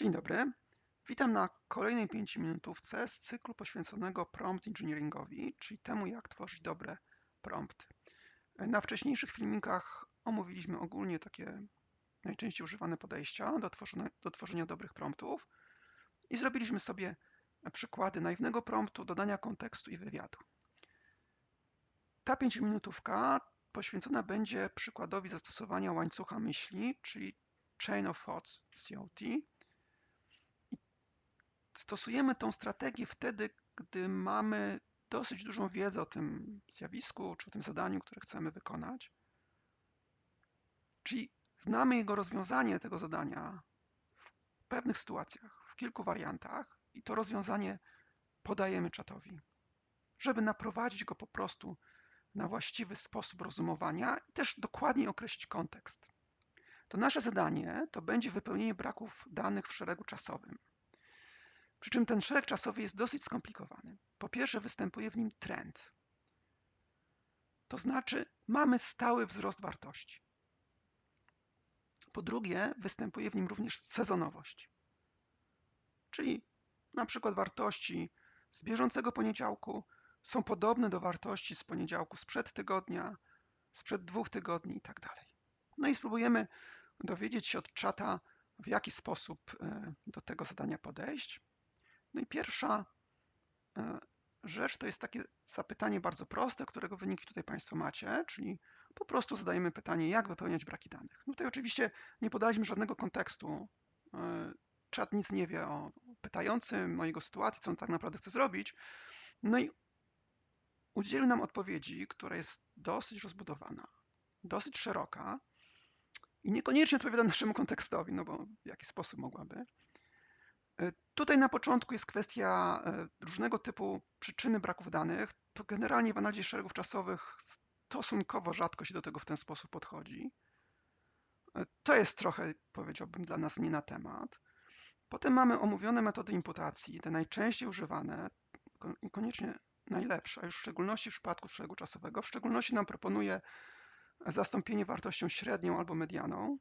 Dzień dobry. Witam na kolejnej 5-minutówce z cyklu poświęconego prompt engineeringowi, czyli temu, jak tworzyć dobre prompty. Na wcześniejszych filmikach omówiliśmy ogólnie takie najczęściej używane podejścia do tworzenia, do tworzenia dobrych promptów i zrobiliśmy sobie przykłady naiwnego promptu, dodania kontekstu i wywiadu. Ta 5-minutówka poświęcona będzie przykładowi zastosowania łańcucha myśli, czyli Chain of Thoughts COT. Stosujemy tą strategię wtedy, gdy mamy dosyć dużą wiedzę o tym zjawisku czy o tym zadaniu, które chcemy wykonać. Czyli znamy jego rozwiązanie tego zadania w pewnych sytuacjach, w kilku wariantach i to rozwiązanie podajemy czatowi, żeby naprowadzić go po prostu na właściwy sposób rozumowania i też dokładnie określić kontekst. To nasze zadanie to będzie wypełnienie braków danych w szeregu czasowym. Przy czym ten szereg czasowy jest dosyć skomplikowany. Po pierwsze, występuje w nim trend. To znaczy, mamy stały wzrost wartości. Po drugie, występuje w nim również sezonowość. Czyli na przykład wartości z bieżącego poniedziałku są podobne do wartości z poniedziałku sprzed tygodnia, sprzed dwóch tygodni i tak dalej. No i spróbujemy dowiedzieć się od czata, w jaki sposób e, do tego zadania podejść. No i pierwsza e, rzecz to jest takie zapytanie bardzo proste, którego wyniki tutaj Państwo macie, czyli po prostu zadajemy pytanie, jak wypełniać braki danych. No tutaj oczywiście nie podaliśmy żadnego kontekstu. E, czat nic nie wie o pytającym, o jego sytuacji, co on tak naprawdę chce zrobić. No i udzielił nam odpowiedzi, która jest dosyć rozbudowana, dosyć szeroka i niekoniecznie odpowiada naszemu kontekstowi, no bo w jaki sposób mogłaby. E, tutaj na początku jest kwestia e, różnego typu przyczyny braków danych. To generalnie w analizie szeregów czasowych stosunkowo rzadko się do tego w ten sposób podchodzi. E, to jest trochę, powiedziałbym, dla nas nie na temat. Potem mamy omówione metody imputacji, te najczęściej używane, koniecznie najlepsze, a już w szczególności w przypadku szeregu czasowego. W szczególności nam proponuje zastąpienie wartością średnią albo medianą.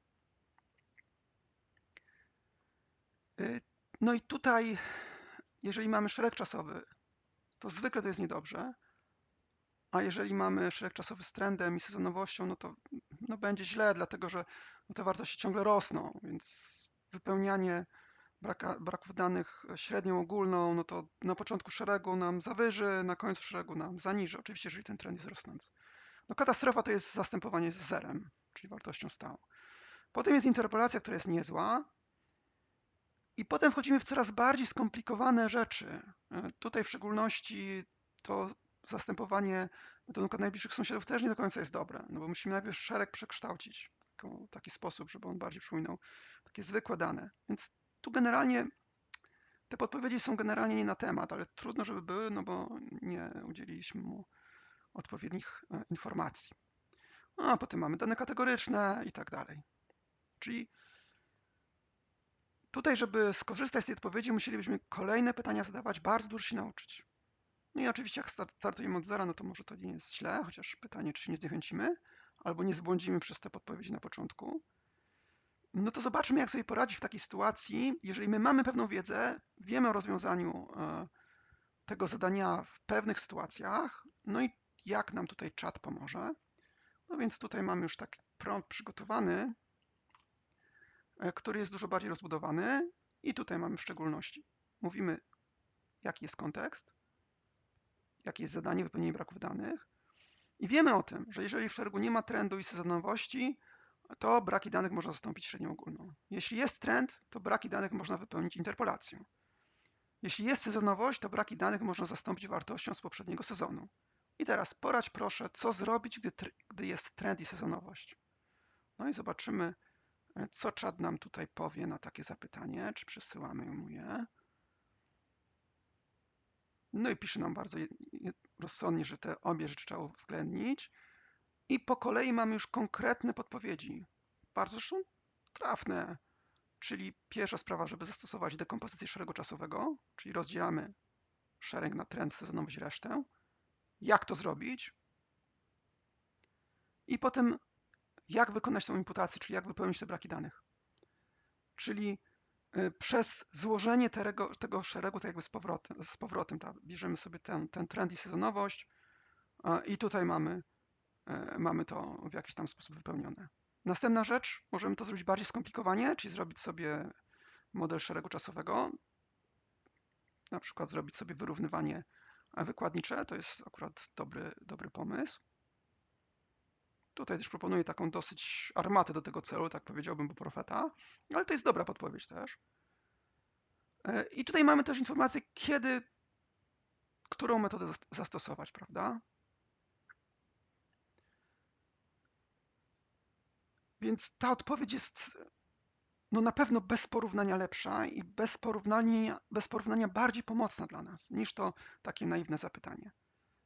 No i tutaj, jeżeli mamy szereg czasowy, to zwykle to jest niedobrze, a jeżeli mamy szereg czasowy z trendem i sezonowością, no to no będzie źle, dlatego że te wartości ciągle rosną, więc wypełnianie braka, braków danych średnią ogólną, no to na początku szeregu nam zawyży, na końcu szeregu nam zaniży, oczywiście jeżeli ten trend jest rosnący. No katastrofa to jest zastępowanie zerem, czyli wartością stałą. Potem jest interpolacja, która jest niezła. I potem wchodzimy w coraz bardziej skomplikowane rzeczy. E, tutaj w szczególności to zastępowanie metodą najbliższych sąsiadów też nie do końca jest dobre, no bo musimy najpierw szereg przekształcić w taki sposób, żeby on bardziej przypominał takie zwykłe dane. Więc tu generalnie te podpowiedzi są generalnie nie na temat, ale trudno, żeby były, no bo nie udzieliliśmy mu odpowiednich e, informacji. No, a potem mamy dane kategoryczne i tak dalej. Czyli tutaj, żeby skorzystać z tej odpowiedzi, musielibyśmy kolejne pytania zadawać, bardzo dużo się nauczyć. No i oczywiście jak startujemy od zera, no to może to nie jest źle, chociaż pytanie, czy się nie zniechęcimy, albo nie zbłądzimy przez te podpowiedzi na początku. No to zobaczmy, jak sobie poradzić w takiej sytuacji, jeżeli my mamy pewną wiedzę, wiemy o rozwiązaniu e, tego zadania w pewnych sytuacjach, no i jak nam tutaj czat pomoże. No więc tutaj mamy już taki prompt przygotowany, który jest dużo bardziej rozbudowany i tutaj mamy w szczególności. Mówimy, jaki jest kontekst, jakie jest zadanie wypełnienia braków danych i wiemy o tym, że jeżeli w szeregu nie ma trendu i sezonowości, to braki danych można zastąpić średnią ogólną. Jeśli jest trend, to braki danych można wypełnić interpolacją. Jeśli jest sezonowość, to braki danych można zastąpić wartością z poprzedniego sezonu. I teraz poradź proszę, co zrobić, gdy, gdy jest trend i sezonowość. No i zobaczymy, e, co czat nam tutaj powie na takie zapytanie, czy przesyłamy mu je. No i pisze nam bardzo rozsądnie, że te obie rzeczy trzeba uwzględnić. I po kolei mamy już konkretne podpowiedzi, bardzo zresztą trafne. Czyli pierwsza sprawa, żeby zastosować dekompozycję szeregu czasowego, czyli rozdzielamy szereg na trend, sezonowość, resztę jak to zrobić i potem jak wykonać tą imputację, czyli jak wypełnić te braki danych. Czyli y, przez złożenie tego, tego szeregu tak jakby z powrotem, z powrotem tak? bierzemy sobie ten, ten trend i sezonowość i tutaj mamy, y, mamy to w jakiś tam sposób wypełnione. Następna rzecz, możemy to zrobić bardziej skomplikowanie, czyli zrobić sobie model szeregu czasowego, na przykład zrobić sobie wyrównywanie wykładnicze, to jest akurat dobry, dobry pomysł. Tutaj też proponuję taką dosyć armatę do tego celu, tak powiedziałbym, bo profeta, ale to jest dobra podpowiedź też. E, I tutaj mamy też informację, kiedy, którą metodę zastosować, prawda? Więc ta odpowiedź jest no na pewno bez porównania lepsza i bez porównania, bez porównania bardziej pomocna dla nas niż to takie naiwne zapytanie.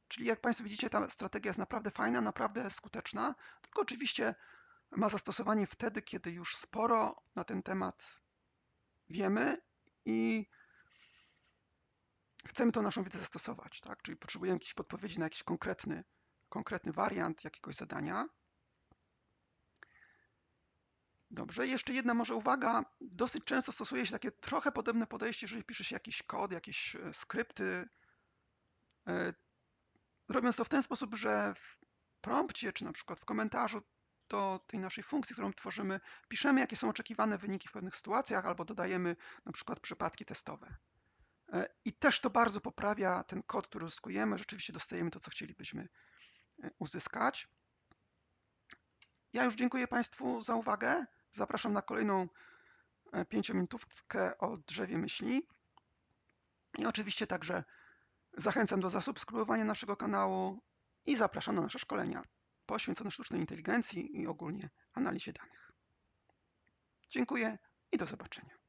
Czyli jak Państwo widzicie, ta strategia jest naprawdę fajna, naprawdę skuteczna, tylko oczywiście ma zastosowanie wtedy, kiedy już sporo na ten temat wiemy i chcemy to naszą wiedzę zastosować, tak? Czyli potrzebujemy jakiejś podpowiedzi na jakiś konkretny, konkretny wariant jakiegoś zadania. Dobrze, jeszcze jedna może uwaga. Dosyć często stosuje się takie trochę podobne podejście, jeżeli pisze się jakiś kod, jakieś e, skrypty, e, robiąc to w ten sposób, że w prompcie, czy na przykład w komentarzu do tej naszej funkcji, którą tworzymy, piszemy, jakie są oczekiwane wyniki w pewnych sytuacjach, albo dodajemy na przykład przypadki testowe. E, I też to bardzo poprawia ten kod, który uzyskujemy. Rzeczywiście dostajemy to, co chcielibyśmy uzyskać. Ja już dziękuję Państwu za uwagę. Zapraszam na kolejną e, pięciominutówkę o drzewie myśli. I oczywiście także zachęcam do zasubskrybowania naszego kanału i zapraszam na nasze szkolenia poświęcone sztucznej inteligencji i ogólnie analizie danych. Dziękuję i do zobaczenia.